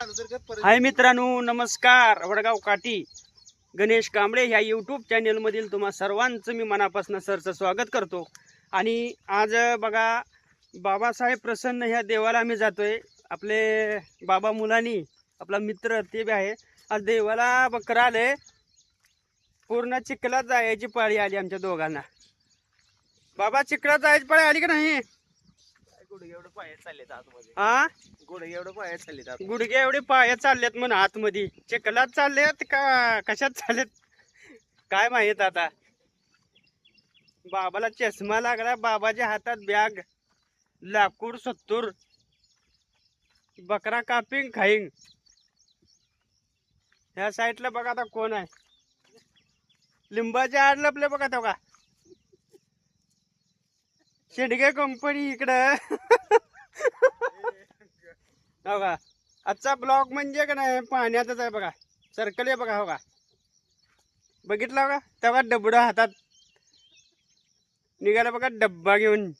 हाय मित्रांनो नमस्कार. वडगाव काठी. गणेश कांबळे ह्या यूट्यूब चॅनेलमधील तुम्हा सर्वांचं मी मनापासून सरचं स्वागत करतो. आणि आज बघा बाबासाहेब प्रसन्न ह्या देवाला आम्ही जातोय. आपले बाबा मुलांनी आपला मित्र ते बी आहे. आज देवाला बकरा आले पूर्ण चिखलात जायची पाळी आली आमच्या दोघांना. बाबा चिखलात जायची पाळी आली का नाही? गुडघे एवढं पाय चाललेत आतमध्ये. हा गुडघे एवढं पाय चाललेत आत गुडघे एवढे पाय चाललेत म्हण आतमध्ये. चिखलात चाललेत का कशात चाललेत? काय माहीत आता? बाबाला चष्मा लागला बाबाच्या हातात बॅग. लाकूड सत्तूर. बकरा कापिंग खाईंग. ह्या साईडला बघा आता कोण आहे. लिंबाच्या आड लपले बघा तो का शेडगे कंपनी इकडं. हो का? आजचा ब्लॉग म्हणजे का नाही पाण्यातच आहे बघा. सर्कल आहे बघा हो का? बघितला हो का? तेव्हा डबडं हातात निघाला बघा डब्बा घेऊन.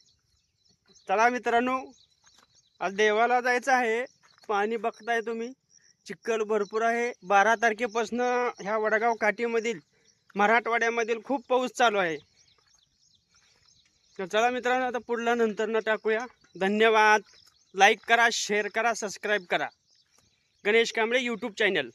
चला मित्रांनो आज देवाला जायचं आहे. पाणी बघताय तुम्ही. चिखल भरपूर आहे. बारा तारखेपासून ह्या वडगाव काठीमधील मराठवाड्यामधील खूप पाऊस चालू आहे. तर चला मित्रांनो आता पुढला नंतर न टाकूया. धन्यवाद. लाईक करा शेअर करा सबस्क्राईब करा. Ganesh Kamble YouTube channel